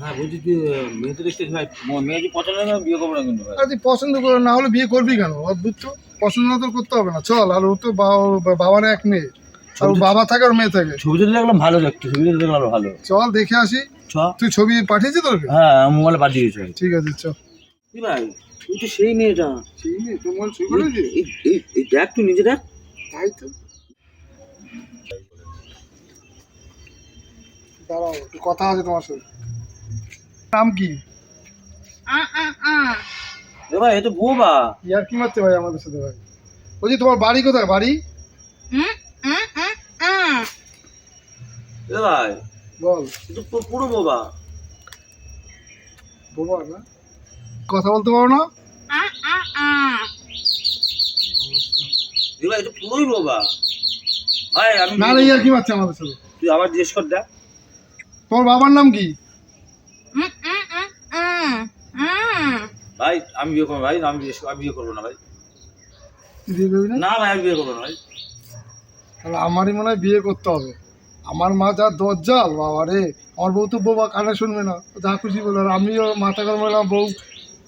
হ্যাঁ বলছি তুই মেয়ে তো দেখতে ভাই মেয়ে যদি পছন্দ হয় বিয়ে করব না কিন্তু ভাই। আর তুই পছন্দ করে না হলে বিয়ে করবি কেন? অদ্ভুত তো পছন্দ না তো করতে হবে না। চল আর ও তো বাবার এক মেয়ে। আর বাবা থাকে আর মেয়ে থাকে। ছবিটা দেখলাম ভালো দেখতে ছবিটা দেখলাম ভালো। চল দেখে আসি। তুই ছবি পাঠিয়েছি তোকে? হ্যাঁ মোবাইলে পাঠিয়ে দিয়েছে। ঠিক আছে চল। কি ভাই? তুই তো সেই মেয়েটা। সেই মেয়ে? তোর ছবি দেখ তুই নিজে দেখ। তাই তো। দাঁড়াও কথা আছে তোমার সাথে নাম কি? এ ভাই এ তো বোবা ইয়ার কি মারছে ভাই আমাদের সাথে ভাই? বলছি তোমার বাড়ি কোথায়? বাড়ি? এ ভাই বল। এ তো পুরো- পুরো বোবা বোবা না? কথা বলতে পারো না? এ ভাই এ তো পুরোই বোবা ভাই আমি না ইয়ার কি মারছে আমাদের সাথে? তুই আবার জিজ্ঞেস কর দেখ। তোমার বাবার নাম কি? ভাই আমি বিয়ে করব ভাই আমি বিয়ে আমি বিয়ে করব না ভাই। না? না ভাই আমি বিয়ে করব না ভাই। তাহলে আমারই মনে হয় বিয়ে করতে হবে। আমার মা যা দজ্জাল বাবা রে। আমার বউ তো বোবা কানে শুনবে না। যা খুশি বলে আর আমিও মাথা গরম হলাম বউ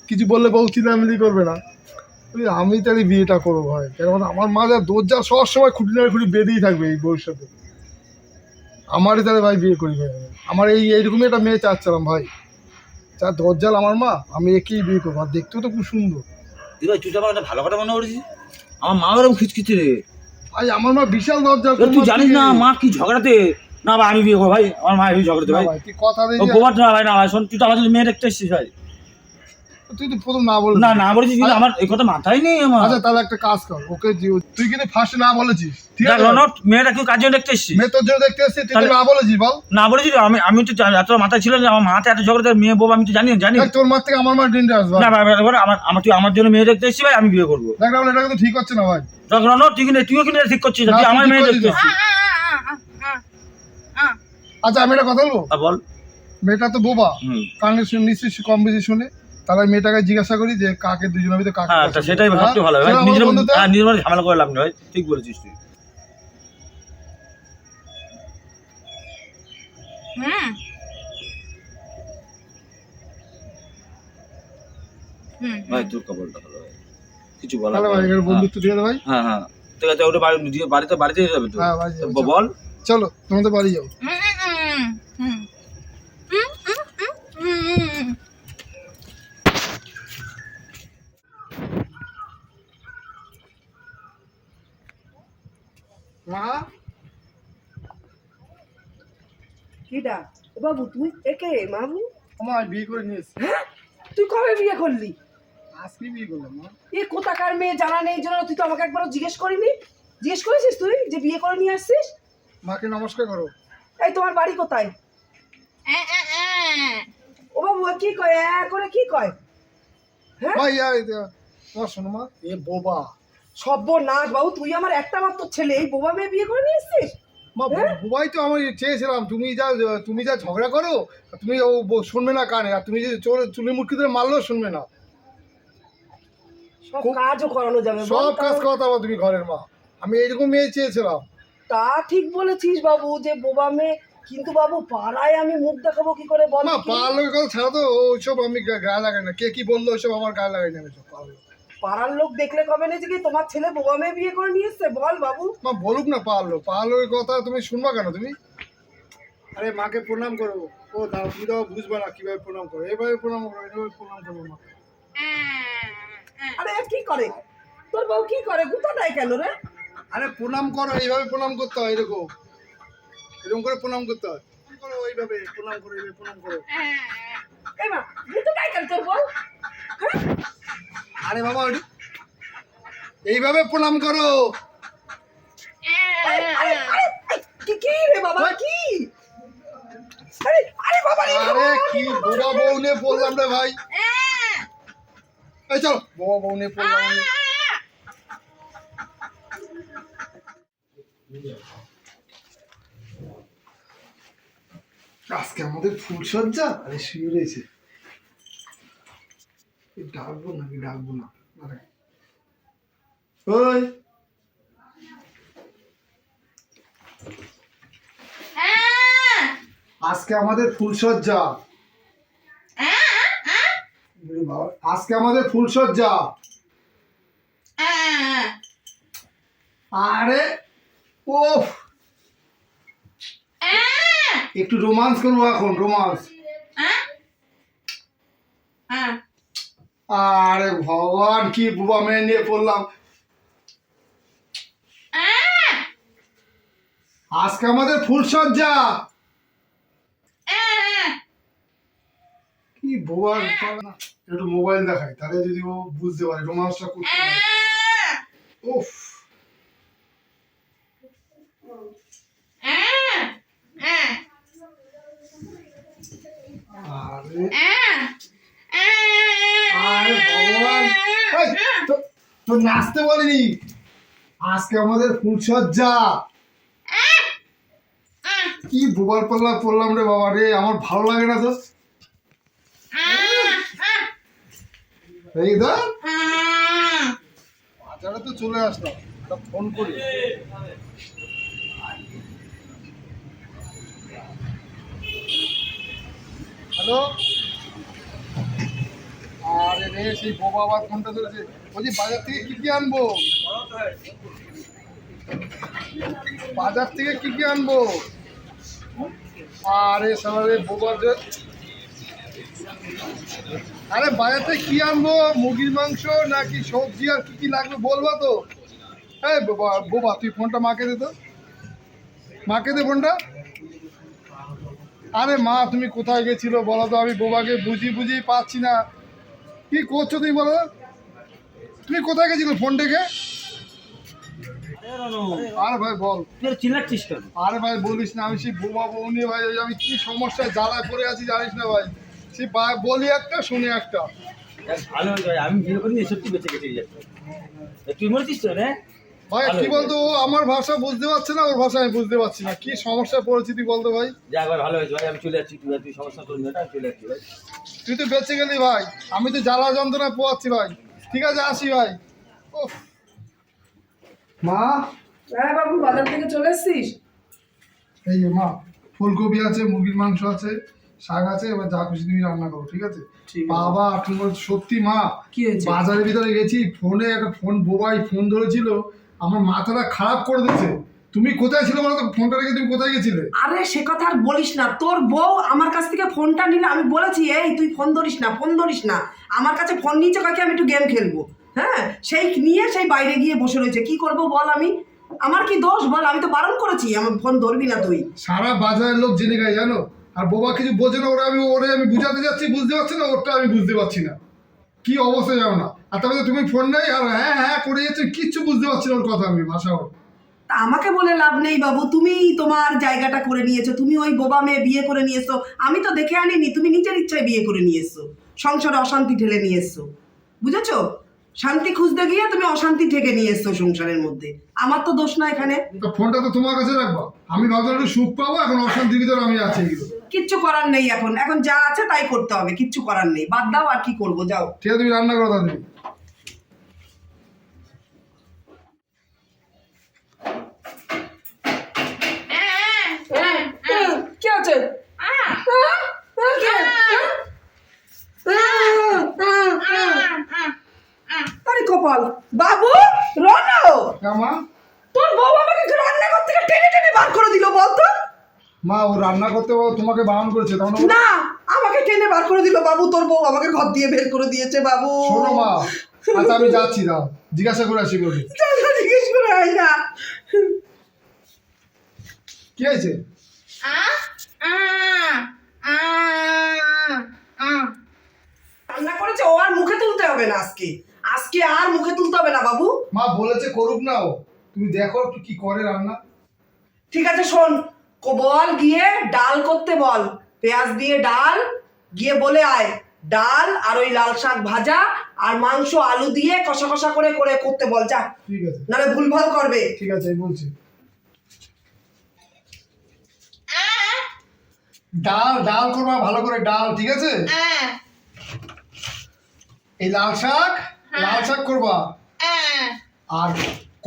কিছু বললে বউ চিলামিলি করবে না। আমি তাহলে বিয়েটা করব ভাই। কেন আমার মা যা দজ্জাল সব সময় খুঁটি না খুঁটি বেঁধেই থাকবে এই সাথে। আমারই তাহলে ভাই বিয়ে করি ভাই। আমার এই এইরকমই একটা মেয়ে চাচ্ছিলাম ভাই। যা দরজাল আমার মা আমি একেই বিয়ে করব। আর দেখতেও তো খুব সুন্দর। এ ভাই তুই তো আমার একটা ভালো কথা মনে করেছিস? আমার মা ওরকম খিচখিচে রে। ভাই আমার মা বিশাল দরজাল। তুই জানিস না মা কি ঝগড়াতে? না ভাই আমি বিয়ে করব ভাই। আমার মা এই ঝগড়াতে ভাই। ভাই তুই কথা দিই গোবার না ভাই না ভাই শোন তুই তো আমাদের মেয়ে দেখতে এসেছিস ভাই। তুই তো প্রথম না বলে না না বলেছিস কিন্তু আমার এই কথা মাথায় নেই আমার। আচ্ছা তাহলে একটা কাজ কর ওকে যে- তুই কিন্তু ফার্স্ট না বলেছিস ঠিক আছে? রনট মেয়েটা কেউ কাজে দেখতে এসছিস মেয়ে তোর জন্য দেখতে এসেছি তুই তো না বলেছিস বল। না বলেছিস আমি আমি তো এত মাথায় ছিল যে আমার মাথায় এত ঝগড়াতে মেয়ে বউ আমি তো জানি জানি। তোর মার থেকে আমার মার ডিনটা আসবে না ভাই ভাই, ভাই, আমার আমার তুই আমার জন্য মেয়ে দেখতে এসছিস ভাই আমি বিয়ে করব। দেখ এটা কিন্তু ঠিক হচ্ছে না ভাই। দেখ রনট তুই কিন্তু তুইও কিন্তু ঠিক করছিস তুই আমার মেয়ে দেখতে। এসছিস। আচ্ছা আমি একটা কথা বলব? তা বল। মেয়েটা তো বোবা। কানে শুনে নিশ্চয়ই কম বেশি শুনে। তাহলে আমি মেয়েটাকে জিজ্ঞাসা করি যে কাকে দুজনের ভিতরে কাকে হ্যাঁ পছন্দ? সেটাই হ্যাঁ? সবচেয়ে ভালো হয়। ভাই সেটা আমার নিজের বন্ধুতে- হ্যাঁ, নিজের মধ্যে ঝামেলা করে লাভ নেই ভাই ঠিক বলেছিস তুই। ভাই তোর খবরটা ভালো ভাই কিছু বলার তাহলে ভাই নেই। এর বন্ধুত্ব দিয়ে দে ভাই। হ্যাঁ হ্যাঁ। ঠিক আছে ওটা বাড়ি বাড়িতে বাড়িতে যেতে হবে তো। হ্যাঁ বল। চলো তোমাদের বাড়ি যাও। মা কিডা ও বাবু তুই একে মামু? আমার বিয়ে করে নিয়ে এসছি। হ্যাঁ? তুই কবে বিয়ে করলি? আজকে বিয়ে করলাম মা। এ কোথাকার মেয়ে জানা নেই জন্য তুই তো আমাকে একবারও জিজ্ঞেস করিনি। জিজ্ঞেস করেছিস তুই যে বিয়ে করে নিয়ে আসছিস? মাকে নমস্কার করো। এই তোমার বাড়ি কোথায়? ও বাবু কি কয়? এ করে কি কয়? হ্যাঁ? মা এটা- তোমার শোনো মা এ বোবা। সর্বনাশ বাবু তুই আমার একটা মাত্র ছেলে এই বোবা মেয়ে বিয়ে করে নিয়ে এসছিস? মা হ্যাঁ? বুবাই তো আমি চেয়েছিলাম তুমি যা তুমি যা ঝগড়া করো তুমি ও শুনবে না কানে আর তুমি যে চোর চুলি মুটকি ধরে মারলেও শুনবে না সব কাজও করানো যাবে সব কাজ কারণ- করতে পারো তুমি ঘরের মা আমি এইরকম মেয়ে চেয়েছিলাম তা ঠিক বলেছিস বাবু যে বোবা মেয়ে কিন্তু বাবু পাড়ায় আমি মুখ দেখাবো কি করে বল কি? পার্লোর কথা ছাড়া তো ওইসব আমি গায়ে লাগাই না কে কি বলল ওইসব আমার গায়ে লাগাই না আমি সব পার্লোর। পাড়ার লোক দেখলে কবে না যে কি তোমার ছেলে বোবা মেয়ে বিয়ে করে নিয়ে এসছে? বল বাবু। মা বলুক না পারল পার্লোর কথা তুমি শুনবা কেন তুমি? আরে মাকে প্রণাম করো। ও দাও তুমি তো বুঝবে না কীভাবে প্রণাম করো। এভাবে প্রণাম করো এভাবে প্রণাম করো মা। আরে কি করে? তোর বউ কি করে? গুতা দেয় কেন রে? আরে প্রণাম করো এইভাবে প্রণাম করতে হয় এরকম। এরকম করে প্রণাম করতে হয়। করো ওইভাবে প্রণাম করো এইভাবে প্রণাম করো। এই মা গুতা দেয় কেন তোর বউ? আরে বাবা এইভাবে প্রণাম করো। কি রে বাবা কি? আরে আরে বাবা রে আরে কি বোবা বউ নিয়ে পড়লাম রে ভাই। এই চলো বোবা বউ নিয়ে পড়লাম আজকে আমাদের ফুলসজ্জা আরে শুয়ে রয়েছে। ডাকবো নাকি ডাকবো না? ওই। আজকে আমাদের ফুলসজ্জা আজকে আমাদের ফুলসজ্জা আরে ও একটু রোমান্স করব এখন রোমান্স। আরে ভগবান, কি বুবা মেয়ে নিয়ে পড়লাম। আজকে আমাদের ফুলসজ্জা কি বুবা একটু মোবাইল দেখাই, তাহলে যদি ও বুঝতে পারে রোমান্সটা করতে উফ। আরে ভগবান এই, তো- নাচতে বলিনি আজকে আমাদের ফুলসজ্জা কি বোবার পাল্লা পড়লাম রে বাবা রে, আমার ভালো লাগে না তো। এই বাজারে তো চলে আসলাম, একটা ফোন করি। হ্যালো আরে রে, সেই বোবা আবার ফোনটা ধরেছে। বলছি, বাজার থেকে কি কি আনব? বাজার থেকে কি কি আনব? আরে সালারে বোবার আরে বাজার থেকে কি আনব? মুরগির মাংস নাকি সবজি আর কি কি লাগবে বলবা তো? এই বাবা বোবা তুই ফোনটা মাকে দে তো। মাকে দে ফোনটা। আরে মা, তুমি কোথায় গেছিল বলো তো? আমি বোবাকে বুঝি বুঝি পাচ্ছি না। কি করছ তুমি বলো? তুমি কোথায় গেছিল ফোন ডেকে আরে ভাই বল। তুই চিল্লাচ্ছিস কেন? আরে ভাই বলিস না আমি সেই বোমা বউ নিয়ে ভাই আমি কি সমস্যায় জ্বালায় পড়ে আছি জানিস না ভাই? সে বা- বলি একটা শুনি একটা। ভালো আমি বিয়ে করিনি সত্যি বেঁচে গেছি। তুই মরছিস তো রে ভাই কি বলতো ও আমার ভাষা বুঝতে পারছে না ওর ভাষা আমি বুঝতে পারছি না। কি সমস্যায় পড়েছি তুই বলতো ভাই? যাক ভাই ভালো হয়েছে ভাই আমি চলে যাচ্ছি তুই তুই সমস্যা করবি না আমি চলে যাচ্ছি ভাই। তুই তো বেঁচে গেলি ভাই। আমি তো জ্বালা যন্ত্রণা পোয়াচ্ছি ভাই। ঠিক আছে আসি ভাই। ওহ। মা? হ্যাঁ বাবু বাজার থেকে চলে এসছিস? এই যে মা ফুলকপি আছে মুরগির মাংস আছে শাক আছে এবার যা খুশি তুমি রান্না করো ঠিক আছে? বাবা বল- সত্যি মা কি বাজারের ভিতরে গেছি ফোনে একটা ফোন বোবাই ফোন ধরেছিল আমার মাথাটা খারাপ করে দিচ্ছে তুমি কোথায় ছিল বলো তো? ফোনটা রেখে তুমি কোথায় গেছিলে? আরে সে কথা আর বলিস না। তোর বউ আমার কাছ থেকে ফোনটা নিলে। আমি বলেছি এই তুই ফোন ধরিস না ফোন ধরিস না। আমার কাছে ফোন নিয়েছে কাকে আমি একটু গেম খেলব। হ্যাঁ? সেই নিয়ে সেই বাইরে গিয়ে বসে রয়েছে। কি করব বল আমি? আমার কি দোষ বল? আমি তো বারণ করেছি। আমার ফোন ধরবি না তুই। সারা বাজারের লোক জেনে গেছে জানো? আর বোবা কিছু বোঝে না ওরা আমি ওরে আমি বুঝাতে যাচ্ছি বুঝতে পারছি না ওরটা আমি বুঝতে পারছি না। কি অবস্থা জানো না? আর তারপরে তুমি ফোন নেই? আর হ্যাঁ হ্যাঁ করে যাচ্ছে কিচ্ছু বুঝতে পারছি না ওর কথা আমি ভাষা ওর তা আমাকে বলে লাভ নেই বাবু তুমি তোমার জায়গাটা করে নিয়েছো তুমি ওই বোবা মেয়ে বিয়ে করে নিয়ে এসছো আমি তো দেখে আনিনি তুমি নিজের ইচ্ছায় বিয়ে করে নিয়ে এসছো সংসারে অশান্তি ঠেলে নিয়ে এসছো বুঝেছ? শান্তি খুঁজতে গিয়ে তুমি অশান্তি ঠেকে নিয়ে এসছো সংসারের মধ্যে। আমার তো দোষ না এখানে। ফোনটা তো তোমার কাছে রাখবা। আমি ভাবছিলাম একটু সুখ পাবো এখন অশান্তির ভিতরে আমি আছি কিচ্ছু করার নেই এখন। এখন যা আছে তাই করতে হবে কিচ্ছু করার নেই। বাদ দাও আর কি করব যাও। ঠিক আছে তুমি রান্না করো তাড়াতাড়ি কি আছে আরে কপাল। বাবু রনো! তোর বউ আমাকে রান্নাঘর থেকে টেনে টেনে বার করে দিল বলতো? মা ও রান্না করতে তোমাকে বারণ করেছে তখন না আমাকে টেনে বার করে দিল বাবু। তোর বউ আমাকে ঘর দিয়ে বের করে দিয়েছে বাবু। শোনো মা আচ্ছা আমি যাচ্ছি দাও জিজ্ঞাসা করে আসি বলি। জিজ্ঞেস করে আয় না কি হয়েছে? রান্না করেছে ও আর মুখে তুলতে হবে না আজকে। আজকে আর মুখে তুলতে হবে না বাবু। মা বলেছে করুক না ও। তুমি দেখো একটু কি করে রান্না। ঠিক আছে শোন। বল গিয়ে ডাল করতে বল। পেঁয়াজ দিয়ে ডাল গিয়ে বলে আয়। ডাল আর ওই লাল শাক ভাজা আর মাংস আলু দিয়ে কষা কষা করে করে করতে বল যা। ঠিক আছে। নাহলে ভুলভাল করবে। ঠিক আছে বলছি। ডাল ডাল করবা ভালো করে ডাল ঠিক আছে? এই লাল শাক লাল শাক করবা। আর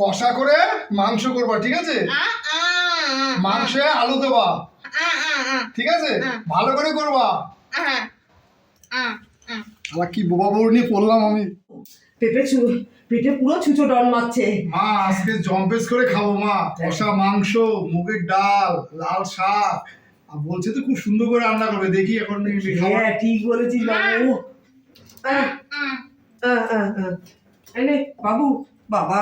কষা করে মাংস করবা ঠিক আছে? মাংসে আলু দেবা। ঠিক আছে? ভালো করে করবা। আলা কি বোবা বউ নিয়ে পড়লাম আমি। পেটে ছু পেটে পুরো ছুঁচো ডন মারছে। মা আজকে জম্পেস করে খাব মা। কষা মাংস মুগের ডাল লাল শাক। বলছে তো খুব সুন্দর করে রান্না করবে দেখি এখন হ্যাঁ ঠিক বলেছিস বাবু। নে, বাবু। বাবা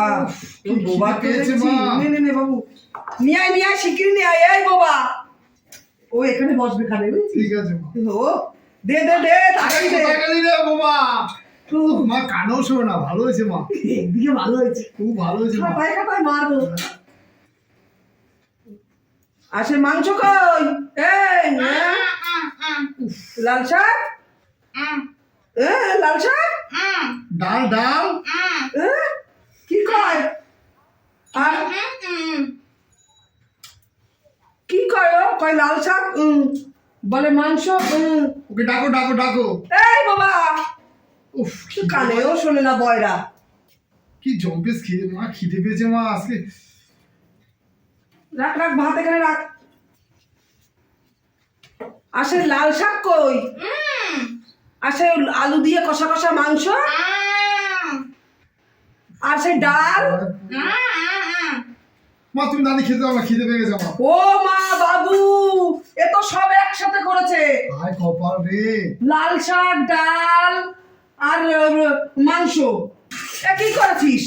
বোবা পেয়েছে। নে নে নে বাবু। নিয়ে আয় নিয়ে আয় শিগগিরি নিয়ে আয় এই বাবা। ও এখানে বসবে বুঝছিস? ঠিক আছে মা। ও দে দে দে তাড়াতাড়ি দে। গেলি রে বাবা। মা কানেও শোনো না ভালো হয়েছে মা। একদিকে ভালো হয়েছে। খুব ভালো হয়েছে মা। খাপায় আসে মাংস কই? এই হ্যাঁ? লাল শাক? লাল শাক? ডাল ডাল? কি কয়? আর কি কয় কয় লাল শাক? বলে মাংস। ওকে ডাকো ডাকো ডাকো। এই বাবা! উফ কি কানেও শোনে না বয়রা। কি জম্পেস খিদে মা খিদে পেয়েছে মা আজকে রাখ রাখ ভাত এখানে রাখ। আসে লাল শাক কই? আসে আলু দিয়ে কষা কষা মাংস? আর সে ডাল? মা তুমি দাদি খেতে দাও খিদে পেয়ে গেছে ও মা বাবু এ তো সব একসাথে করেছে। আয় কপাল রে। লাল শাক ডাল আর মাংস। এ কি করেছিস?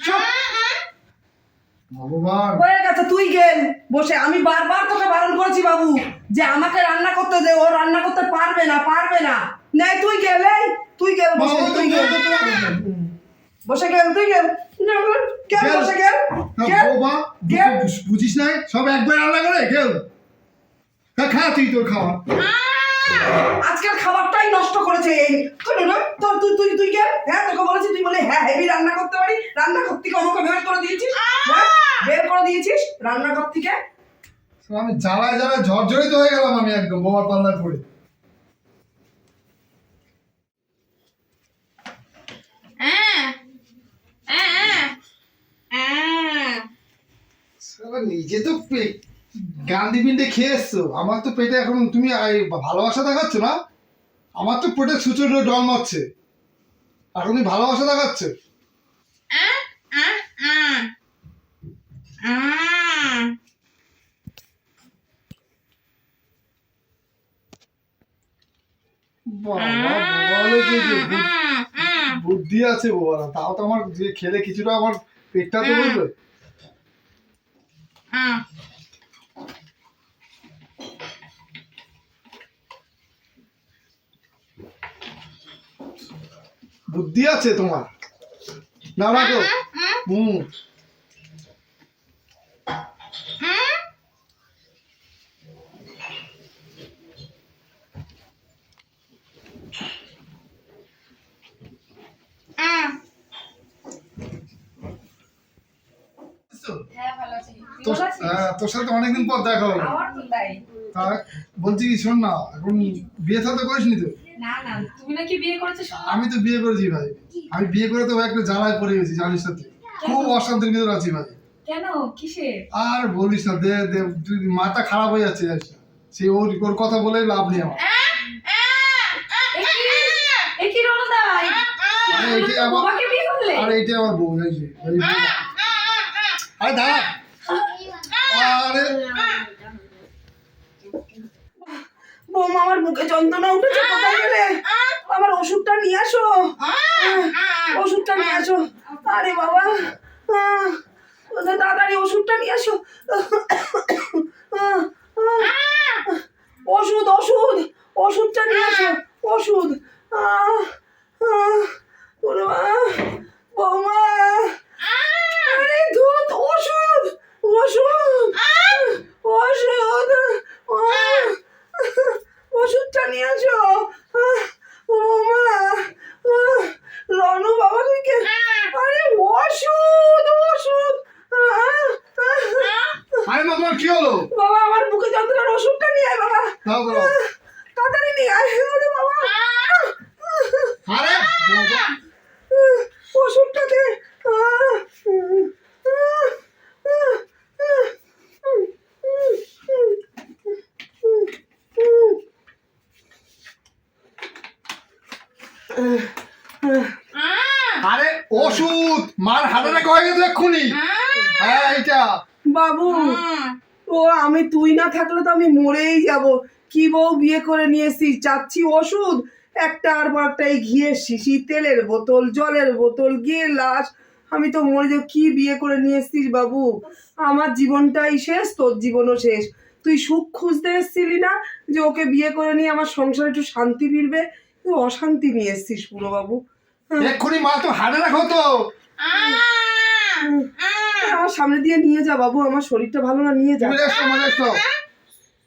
সব ভগবান। হয়ে গেছে তুই গেল। বসে আমি বারবার তোকে বারণ করেছি বাবু যে আমাকে রান্না করতে দে ও রান্না করতে পারবে না পারবে না। নাই তুই গেল তুই গেল বসে তুই গেল। বসে গেল তুই গেল। কেন বসে গেল গেল বৌমা, গেল। বুঝ- বুঝিস না সব একবার রান্না করে হ্যাঁ খা তুই তোর খাওয়া আজকের খাবারটাই নষ্ট করেছে এই। তোর তুই তুই তুই গেল? হ্যাঁ তোকে বলেছি তুই বলে হ্যাঁ হেভি রান্না করতে পারি। রান্নাঘর থেকে আমাকে বের করে দিয়েছিস। হ্যাঁ? দিয়েছিস রান্নাঘর থেকে? আমি জ্বালায় জ্বালায় ঝরঝরিত হয়ে গেলাম আমি একদম বোমার পাল্লায় পড়ে। নিজে তো পে- গান্ডি পিন্ডে খেয়ে এসছো। আমার তো পেটে এখন তুমি ভালোবাসা দেখাচ্ছ না? আমার তো পেটে সুচোর ডল মারছে আর তুমি ভালোবাসা দেখাচ্ছ। বাবা বলে কি যে বু- বুদ্ধি আছে বাবা তাও তো আমার যে খেলে কিছুটা আমার পেটটা তো বলবে। বুদ্ধি আছে তোমার। না রাখো। হুম। হ্যাঁ ভালো আছি। তুই তোর? হ্যাঁ, সাথে অনেকদিন পর দেখা হলো। তো বলছি কি শোন না এখন বিয়ে করিসনি তো? না না তুমি নাকি বিয়ে করেছ শুনলাম আমি তো বিয়ে করেছি ভাই। আমি বিয়ে করে তো একটা জ্বালায় পড়ে গেছি জানিস সাথে খুব অশান্তির ভিতরে আছি ভাই। কেন? আর বলিস না দে দে তুই মাথা খারাপ হয়ে যাচ্ছে জানিস সে ওর ওর কথা বলে লাভ নেই আমার। এ কি এ কি রণদাই আরে এইটাই আমার আরে আমার বউ জানিস বউ। আরে দাঁড়া। আরে। আমার বুকে যন্ত্রণা উঠেছে, কোথায় গেলে? আমার ওষুধটা নিয়ে আসো। ওষুধটা নিয়ে আসো। আরে বাবা। তাড়াতাড়ি ওষুধটা নিয়ে আসো। ওষুধ ওষুধ, ওষুধটা নিয়ে আসো। ওষুধ। বৌমা। আরে দুধ ওষুধ। ওষুধ। ওষুধ ওষুধটা নিয়ে আসো আহ, ও মা। আহ, রনু বাবা তুই আরে ওষুধ ওষুধ। আহ, আহ, আরে মা তোমার কি হলো? বাবা আমার বুকে যন্ত্রণার ওষুধটা নিয়ে আয় বাবা। দাও দাও। আহ, তাড়াতাড়ি নিয়ে আয় ওরে বাবা আরে বাবা, আহ, ওষুধটা দে আহ, আহ, আহ, আহ, উম, উম, উম, উম, উম, উম। ওষুধ মার হাতে রেখে হয়ে গেছে এক্ষুনি হ্যাঁ এইটা বাবু। ও আমি তুই না থাকলে তো আমি মরেই যাব। কি বউ বিয়ে করে নিয়ে এসছিস? চাচ্ছি ওষুধ। একটার পর একটা এই ঘিয়ের শিশি তেলের বোতল জলের বোতল গিয়ে লাশ আমি তো মরে যাব। কি বিয়ে করে নিয়ে এসছিস বাবু? আমার জীবনটাই শেষ তোর জীবনও শেষ। তুই সুখ খুঁজতে এসছিলি না যে ওকে বিয়ে করে নিয়ে আমার সংসারে একটু শান্তি ফিরবে তুই অশান্তি নিয়ে এসছিস পুরো বাবু। এক্ষুনি মা তো হাতে রাখো তো। আমার সামনে দিয়ে নিয়ে যা বাবু আমার শরীরটা ভালো না নিয়ে যা।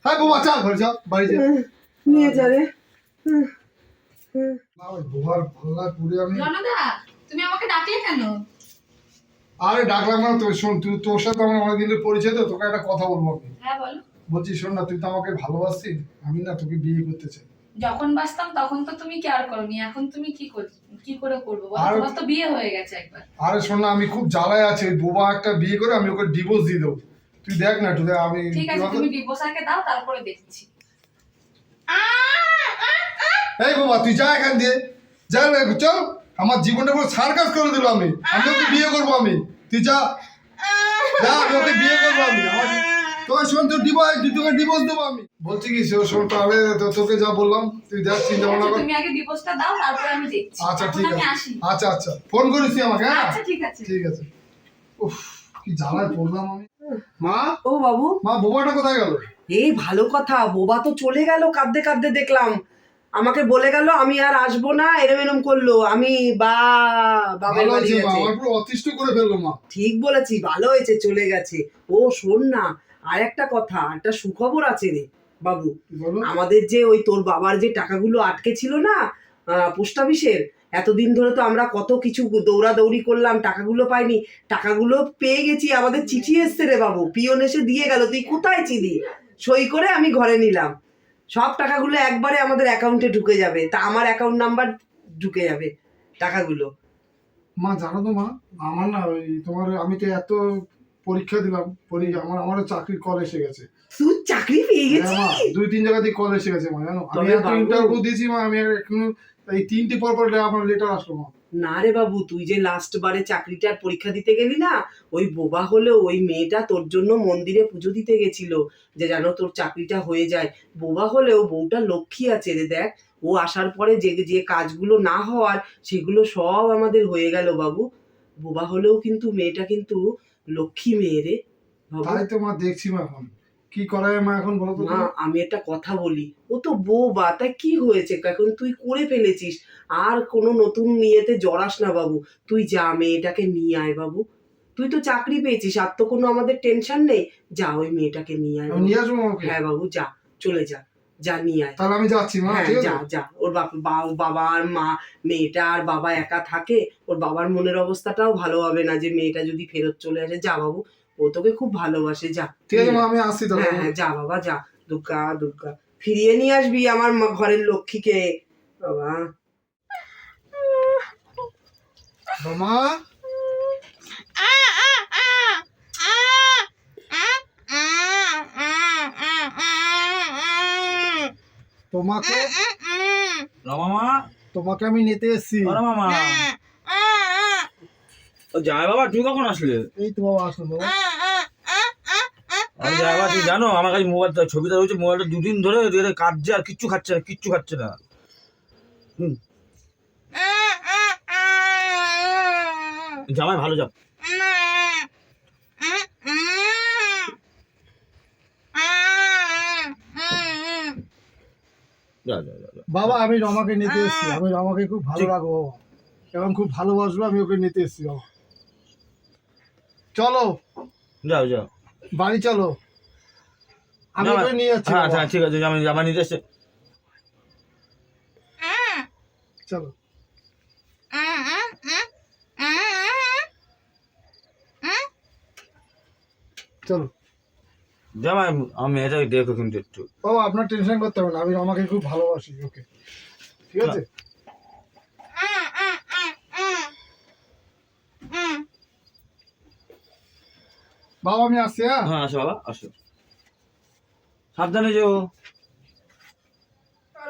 হ্যাঁ বাবা চল ঘরে যাও বাড়ি হুম, নিয়ে যা রে। তুমি আমাকে ডাকলে কেন? আরে ডাকলাম না তো শোন তুই তোর সাথে আমার অনেক দিনের পরিচয় তো তোকে একটা কথা বলব আমি। হ্যাঁ বলছি শোন না তুই তো আমাকে ভালোবাসছিস আমি না তোকে বিয়ে করতে চাই। যখন বাসতাম তখন তো তুমি কেয়ার করনি এখন তুমি কি কি করে করব তোমার তো বিয়ে হয়ে গেছে একবার। আরে শোন আমি খুব জ্বালায় আছি বোবা একটা বিয়ে করে আমি ওকে ডিভোর্স দিয়ে দেবো। তুই দেখ না তুই আমি ঠিক আছে তুমি ডিভোর্সারকে দাও তারপরে দেখছি। এই বাবা তুই যা এখান দিয়ে। যা চল আমার জীবনটা পুরো সার্কাস করে দিল আমি। আমি ওকে বিয়ে করব আমি। তুই যা। যা আমি ওকে বিয়ে করব আমি। আমার তোর ডিভোর্স তোকে ডিভোর্স দেবো আমি। বলছি কি তাহলে তোকে যা বললাম তুই দেখ চিন্তা ভাবনা কর। তুমি আগে ডিভোর্সটা দাও তারপরে আমি দেখছি। আচ্ছা ঠিক আছে। আচ্ছা আচ্ছা ফোন করিস আমাকে হ্যাঁ? আচ্ছা ঠিক আছে। ঠিক আছে। উফ কি জ্বালায় পড়লাম আমি। মা? ও বাবু। মা বোবাটা কোথায় গেল? এই ভালো কথা বোবা তো চলে গেল কাঁদতে কাঁদতে দেখলাম। আমাকে বলে গেল আমি আর আসব না এরম এরম করল। আমি বা বাবার বাড়ি গেছে। পুরো অতিষ্ঠ করে ফেলল মা। ঠিক বলেছি ভালো হয়েছে চলে গেছে। ও শোন না আর একটা কথা একটা সুখবর আছে রে বাবু। আমাদের যে ওই তোর বাবার যে টাকাগুলো আটকে ছিল না পোস্ট অফিসের এতদিন ধরে তো আমরা কত কিছু দৌড়াদৌড়ি করলাম টাকাগুলো পাইনি। টাকাগুলো পেয়ে গেছি আমাদের চিঠি এসছে রে বাবু পিয়ন এসে দিয়ে গেল তুই কোথায় ছিলি? সই করে আমি ঘরে নিলাম। সব টাকাগুলো একবারে আমাদের অ্যাকাউন্টে ঢুকে যাবে তা আমার অ্যাকাউন্ট নাম্বার ঢুকে যাবে টাকাগুলো। মা জানো তো মা আমার না ওই তোমার আমি তো এত পরীক্ষা দিলাম পরীক্ষা আমার আমারও চাকরির কল এসে গেছে। তুই চাকরি পেয়ে হ্যাঁ গেছিস? দুই তিন জায়গা দিয়ে কল এসে গেছে মা জানো? আমি ইন্টারভিউ দিয়েছি মা আমি এখন এই তিনটি পর পর আমার লেটার আসলো মা। না রে বাবু তুই যে লাস্ট বারে চাকরিটার পরীক্ষা দিতে গেলি না ওই বোবা হলেও ওই মেয়েটা তোর জন্য মন্দিরে পুজো দিতে গেছিল যে যেন তোর চাকরিটা হয়ে যায়। বোবা হলেও বউটা লক্ষ্মী আছে রে দেখ। ও আসার পরে যে যে কাজগুলো না হওয়ার সেগুলো সব আমাদের হয়ে গেল বাবু। বোবা হলেও কিন্তু মেয়েটা কিন্তু লক্ষ্মী মেয়ে রে তাই তো মা দেখছি মা এখন। কি করা মা এখন বলো তো মা আমি একটা কথা বলি। ও তো বোবা তাই কি হয়েছে? এখন তুই করে ফেলেছিস। আর কোনো নতুন নিয়েতে জড়াস না বাবু। তুই যা মেয়েটাকে নিয়ে আয় বাবু। তুই তো চাকরি পেয়েছিস আর তো কোনো আমাদের টেনশন নেই। যা ওই মেয়েটাকে নিয়ে আয় নিয়ে আসব হ্যাঁ বাবু যা চলে যা। যা নিয়ে আয়। তাহলে আমি যাচ্ছি মা হ্যাঁ যা যা। ওর বাবা আর মা মেয়েটা আর বাবা একা থাকে ওর বাবার মনের অবস্থাটাও ভালো হবে না যে মেয়েটা যদি ফেরত চলে আসে। যা বাবু ও তোকে খুব ভালোবাসে যা। ঠিক আছে মা আমি আসছি হ্যাঁ হ্যাঁ যা বাবা যা। দুর্গা দুর্গা। ফিরিয়ে নিয়ে আসবি আমার ঘরের লক্ষ্মীকে। বাবা মা। তোমাকে রমামা তোমাকে আমি নিতে এসেছি। ও রমামা জামাই বাবা তুই কখন আসলে? এই তো বাবা আসুন বাবা আমি জামাই বাবা তুমি জানো আমার কাছে মোবাইলটা ছবিটা রয়েছে মোবাইলটা দুদিন ধরে কাটছে আর কিচ্ছু খাচ্ছে না কিচ্ছু খাচ্ছে না। জামাই ভালো যাও যা যা যা, যা। বাবা আমি রমাকে নিতে এসেছি। আমি রমাকে খুব ভালো বাবা। এবং খুব ভালোবাসবো আমি ওকে নিতে এসেছি বাবা। চলো। যাও যাও। বাড়ি চলো। আমি ওকে নিয়ে যাচ্ছি হ্যাঁ হ্যাঁ ঠিক আছে জামাই জামাই নিতে এসছে। চলো। চলো। জামাই আমি এটাকে দেখো কিন্তু একটু। বাবা আপনার টেনশন করতে হবে না আমি রমাকে খুব ভালোবাসি ওকে। ঠিক আছে? বাবা আমি আসছি হ্যাঁ? হ্যাঁ আসো বাবা আসো। সাবধানে যেও।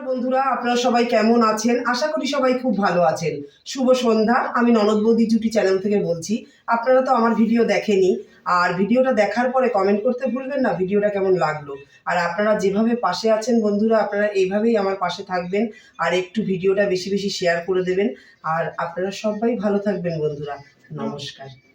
বন্ধুরা আপনারা সবাই কেমন আছেন? আশা করি সবাই খুব ভালো আছেন। শুভ সন্ধ্যা আমি ননদ বৌদি জুটি চ্যানেল থেকে বলছি। আপনারা তো আমার ভিডিও দেখেনি। আর ভিডিওটা দেখার পরে কমেন্ট করতে ভুলবেন না, ভিডিওটা কেমন লাগল? আর আপনারা যেভাবে পাশে আছেন বন্ধুরা, আপনারা এইভাবেই আমার পাশে থাকবেন আর একটু ভিডিওটা বেশি বেশি শেয়ার করে দেবেন। আর আপনারা সবাই ভালো থাকবেন বন্ধুরা। নমস্কার।